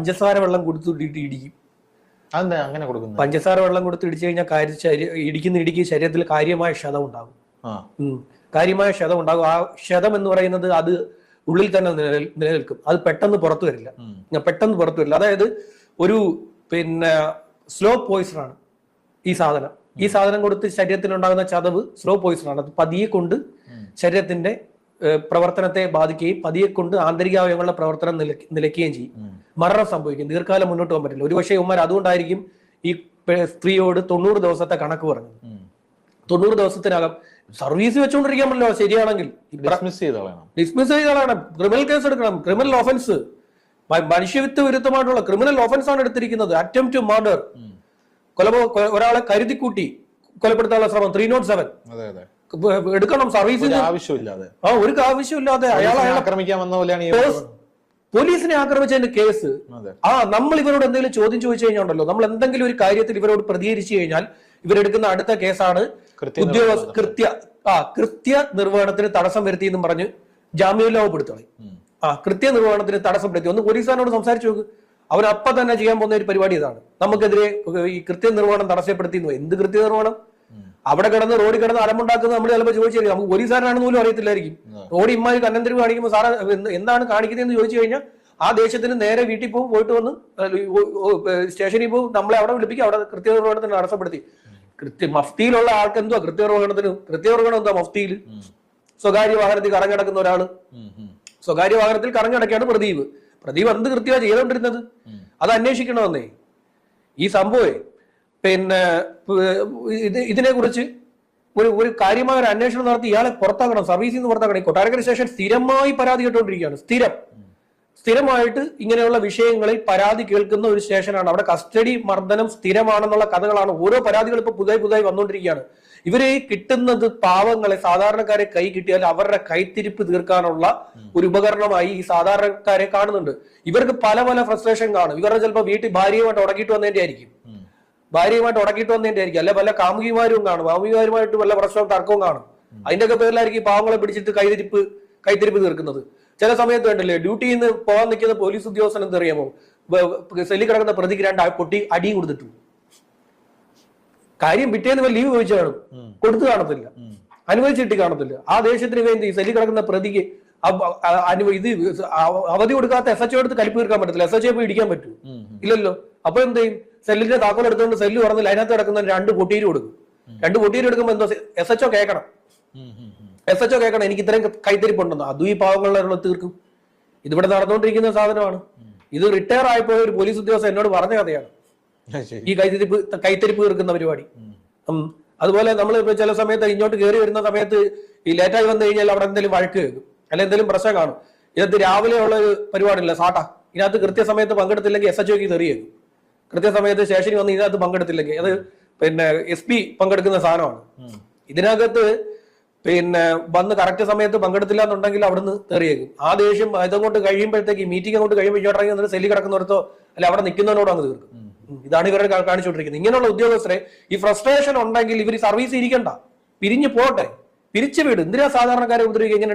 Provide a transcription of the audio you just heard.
പഞ്ചസാര വെള്ളം കൊടുത്തിട്ട് ഇടിക്കും. അതെന്താ അങ്ങനെ കൊടുക്കുന്നത്? പഞ്ചസാര വെള്ളം കൊടുത്ത് ഇടിച്ചു കഴിഞ്ഞാൽ കാര്യ ഇടിക്കുന്ന ഇടിക്ക് ശരീരത്തിൽ കാര്യമായ ക്ഷതം ഉണ്ടാകും. കാര്യമായ ക്ഷതം ഉണ്ടാകും. ആ ക്ഷതം എന്ന് പറയുന്നത് അത് ഉള്ളിൽ തന്നെ നിലനിൽക്കും. അത് പെട്ടെന്ന് പുറത്തു വരില്ല. പെട്ടെന്ന് പുറത്തു വരില്ല. അതായത് ഒരു പിന്നെ സ്ലോ പോയിസൺ ആണ് ഈ സാധനം. ഈ സാധനം കൊടുത്ത് ശരീരത്തിൽ ഉണ്ടാകുന്ന ചതവ് സ്ലോ പോയിസൺ ആണ്. അത് പതിയെ കൊണ്ട് ശരീരത്തിന്റെ പ്രവർത്തനത്തെ ബാധിക്കുകയും പതിയെ കൊണ്ട് ആന്തരികാവയവങ്ങളുടെ പ്രവർത്തനം നില- നിലയ്ക്കുകയും ചെയ്യും. മരണം സംഭവിക്കും. ദീർഘകാലം മുന്നോട്ട് പോകാൻ പറ്റില്ല. ഒരുപക്ഷെ ഉമ്മാർ അതുകൊണ്ടായിരിക്കും ഈ സ്ത്രീയോട് തൊണ്ണൂറ് ദിവസത്തെ കണക്ക് പറഞ്ഞത്. തൊണ്ണൂറ് ദിവസത്തിനകം സർവീസ് വെച്ചുകൊണ്ടിരിക്കാൻ പറ്റില്ല. ശരിയാണെങ്കിൽ ഡിസ്മിസ് ചെയ്ത് ഡിസ്മിസ് ക്രിമിനൽ കേസ് എടുക്കണം. ക്രിമിനൽ ഒഫൻസ് മനുഷ്യവിത്ത് വിരുദ്ധമായിട്ടുള്ള ക്രിമിനൽ ഒഫൻസ് ആണ് എടുത്തിരിക്കുന്നത്. അറ്റം ടു മർഡർ. കൊലപോ ഒരാളെ കരുതിക്കൂട്ടി കൊലപ്പെടുത്താനുള്ള ശ്രമം. ത്രീ നോട്ട് സെവൻ എടുക്കണം സർവീസ് ഒരു ആവശ്യമില്ലാതെ ആ ഒരു ആവശ്യമില്ലാതെ അയാൾ പോലീസിനെ അയാളെ ആക്രമിക്കാൻ വന്ന പോലെയാണ് ഈ പോസ്- പോലീസിനെ ആക്രമിച്ചതിന്റെ കേസ്. ആ നമ്മൾ ഇവരോട് എന്തെങ്കിലും ചോദ്യം ചോദിച്ചു കഴിഞ്ഞാൽ നമ്മൾ എന്തെങ്കിലും ഒരു കാര്യത്തിൽ ഇവരോട് പ്രതികരിച്ചു കഴിഞ്ഞാൽ ഇവരെടുക്കുന്ന അടുത്ത കേസാണ് കൃത്യം ഉദ്യോഗസ്ഥ കൃത്യ ആ കൃത്യ നിർവഹണത്തിന് തടസ്സം വരുത്തി എന്ന് പറഞ്ഞ് ജാമ്യമില്ലാവപ്പെടുത്തണം. ആ കൃത്യ നിർവഹണത്തിന് തടസ്സം വരുത്തി. ഒന്ന് പോലീസുകാരനോട് സംസാരിച്ചു നോക്ക്. അവർ അപ്പൊ തന്നെ ചെയ്യാൻ പോകുന്ന ഒരു പരിപാടി ഇതാണ്. നമുക്കെതിരെ ഈ കൃത്യ നിർവഹണം തടസ്സപ്പെടുത്തി എന്ത് കൃത്യ നിർവഹണം. അവിടെ കിടന്ന് റോഡിൽ കിടന്ന് അലമുണ്ടാക്കുന്നത് നമ്മൾ ചിലപ്പോൾ ചോദിച്ചു നമുക്ക് പോലീസുകാരനാണെന്ന് പോലും അറിയത്തില്ലായിരിക്കും. റോഡ് ഇമ്മാതിരി കന്നന്തിരിവ് കാണിക്കുമ്പോൾ സാറ് എന്ത് എന്താണ് കാണിക്കുന്നതെന്ന് ചോദിച്ചു കഴിഞ്ഞാൽ ആ ദേശത്തിന് നേരെ വീട്ടിൽ പോകും പോയിട്ട് വന്ന് സ്റ്റേഷനിൽ പോകും നമ്മളെ അവിടെ വിളിപ്പിക്കും അവിടെ കൃത്യനിർവഹണത്തിന് തടസ്സപ്പെടുത്തി. കൃത്യ മഫ്തിയിലുള്ള ആൾക്ക് എന്തുവാ കൃത്യനിർവഹണത്തിന് കൃത്യനിർവഹണം എന്താ മഫ്തിയിൽ. സ്വകാര്യ വാഹനത്തിൽ കറങ്ങിടക്കുന്ന ഒരാൾ. സ്വകാര്യ വാഹനത്തിൽ കറങ്ങിടക്കാണ് പ്രദീപ്. പ്രദീപ് എന്ത് കൃത്യമാണ് ചെയ്തുകൊണ്ടിരുന്നത്. അത് അന്വേഷിക്കണമെന്നേ. ഈ സംഭവേ പിന്നെ ഇത് ഇതിനെ കുറിച്ച് ഒരു ഒരു കാര്യമായ ഒരു അന്വേഷണം നടത്തി ഇയാളെ പുറത്താക്കണം സർവീസിൽ നിന്ന് പുറത്താക്കണം. കൊട്ടാരക്കര സ്റ്റേഷൻ സ്ഥിരമായി പരാതി കേട്ടുകൊണ്ടിരിക്കുകയാണ്. സ്ഥിരം. സ്ഥിരമായിട്ട് ഇങ്ങനെയുള്ള വിഷയങ്ങളിൽ പരാതി കേൾക്കുന്ന ഒരു സ്റ്റേഷനാണ്. അവിടെ കസ്റ്റഡി മർദ്ദനം സ്ഥിരമാണെന്നുള്ള കഥകളാണ് ഓരോ പരാതികൾ ഇപ്പൊ പുതുതായി പുതുതായി വന്നുകൊണ്ടിരിക്കുകയാണ്. ഇവരെ കിട്ടുന്നത് പാവങ്ങളെ സാധാരണക്കാരെ കൈ കിട്ടിയാൽ അവരുടെ കൈത്തിരിപ്പ് തീർക്കാനുള്ള ഒരു ഉപകരണമായി ഈ സാധാരണക്കാരെ കാണുന്നുണ്ട്. ഇവർക്ക് പല പല ഫ്രസ്ട്രേഷൻ കാണും. ഇവരുടെ ചിലപ്പോൾ വീട്ടിൽ ഭാര്യയുമായിട്ട് ഉടക്കിയിട്ട് വന്നതിന്റെ ആയിരിക്കും. ഭാര്യയുമായിട്ട് ഉടക്കിയിട്ട് വന്നതിന്റെ ആയിരിക്കും അല്ലെ പല കാമുകിമാരും കാണും. കാമുകിമാരുമായിട്ട് വല്ല പ്രശ്നവും തർക്കവും കാണും. അതിന്റെ ഒക്കെ പേരിലായിരിക്കും പാവങ്ങളെ പിടിച്ചിട്ട് കൈതിരിപ്പ് കൈത്തിരിപ്പ് തീർക്കുന്നത്. ചില സമയത്ത് കണ്ടില്ലേ ഡ്യൂട്ടിയിൽ നിന്ന് പോകാൻ നിൽക്കുന്ന പോലീസ് ഉദ്യോഗസ്ഥൻ എന്തറിയാമോ സെല്ലി കിടക്കുന്ന പ്രതിക്ക് രണ്ട് പൊട്ടി അടിയും കൊടുത്തിട്ടു. കാര്യം പിറ്റേന്ന് ലീവ് ചോദിച്ചു കാണും. കൊടുത്തു കാണത്തില്ല. അനുവദിച്ചിട്ട് കാണത്തില്ല. ആ ദേഷ്യത്തിന് വേണ്ടി സെല്ലി കിടക്കുന്ന പ്രതിക്ക് ഇത് അവധി കൊടുക്കാത്ത എസ് എച്ച് എടുത്ത് കലിപ്പ് തീർക്കാൻ പറ്റത്തില്ല. എസ് എച്ച് പോയി ഇടിക്കാൻ പറ്റൂ. ഇല്ലല്ലോ. അപ്പൊ എന്ത് ചെയ്യും? സെല്ലിന്റെ താക്കോൽ എടുത്തുകൊണ്ട് സെല്ല് പറഞ്ഞില്ല അതിനകത്ത് കിടക്കുന്ന രണ്ട് പൊട്ടീര് കൊടുക്കും. രണ്ട് പൊട്ടീര് എടുക്കുമ്പോൾ എന്തോ എസ് എച്ച് കേൾക്കണം. എസ് എച്ച് കേൾക്കണം. എനിക്ക് ഇത്രയും കൈത്തരിപ്പുണ്ടെന്ന്. അതും ഈ പാവങ്ങളുടെ തീർക്കും. ഇതിവിടെ നടന്നുകൊണ്ടിരിക്കുന്ന സാധനമാണ്. ഇത് റിട്ടയർ ആയപ്പോൾ ഒരു പോലീസ് ഉദ്യോഗസ്ഥൻ എന്നോട് പറഞ്ഞ കഥയാണ്. ഈ കൈത്തിരിപ്പ് കൈത്തരിപ്പ് തീർക്കുന്ന പരിപാടി. അതുപോലെ നമ്മൾ ഇപ്പൊ ചില സമയത്ത് ഇങ്ങോട്ട് കയറി വരുന്ന സമയത്ത് ഈ ലേറ്റായി വന്നു കഴിഞ്ഞാൽ അവിടെ എന്തെങ്കിലും വഴക്ക് കേൾക്കും. അല്ലെ എന്തെങ്കിലും പ്രശ്നം കാണും. ഇതിനകത്ത് രാവിലെ ഉള്ള ഒരു പരിപാടിയില്ല സാട്ടാ. ഇതിനകത്ത് കൃത്യസമയത്ത് പങ്കെടുത്തില്ലെങ്കിൽ എസ് എച്ച് ഒക്ക് തെറിയേക്കും. കൃത്യസമയത്ത് ശേഷനി വന്ന് ഇതിനകത്ത് പങ്കെടുത്തില്ലെങ്കിൽ അത് പിന്നെ എസ് പി പങ്കെടുക്കുന്ന സാധനമാണ്. ഇതിനകത്ത് പിന്നെ വന്ന് കറക്റ്റ് സമയത്ത് പങ്കെടുത്തില്ല എന്നുണ്ടെങ്കിൽ അവിടുന്ന് തെറിയേക്കും. ആ ദേഷ്യം ഇതങ്ങോട്ട് കഴിയുമ്പോഴത്തേക്ക് മീറ്റിംഗ് അങ്ങോട്ട് കഴിയുമ്പോൾ ഇങ്ങോട്ടിറങ്ങി എന്നിട്ട് സെല്ലി കിടക്കുന്നിടത്തോ അല്ല അവിടെ നിൽക്കുന്നതിനോട് അങ്ങ് തീർക്കും. ഇതാണ് ഇവരെ കാണിച്ചുകൊണ്ടിരിക്കുന്നത്. ഇങ്ങനെയുള്ള ഉദ്യോഗസ്ഥരെ ഈ ഫ്രസ്ട്രേഷൻ ഉണ്ടെങ്കിൽ ഇവർ സർവീസ് ഇരിക്കണ്ട. പിരിഞ്ഞു പോട്ടെ. പിരിച്ചു വിടും. എന്തിനാ സാധാരണക്കാരെ ഉപദ്രവിക്കുക? ഇങ്ങനെ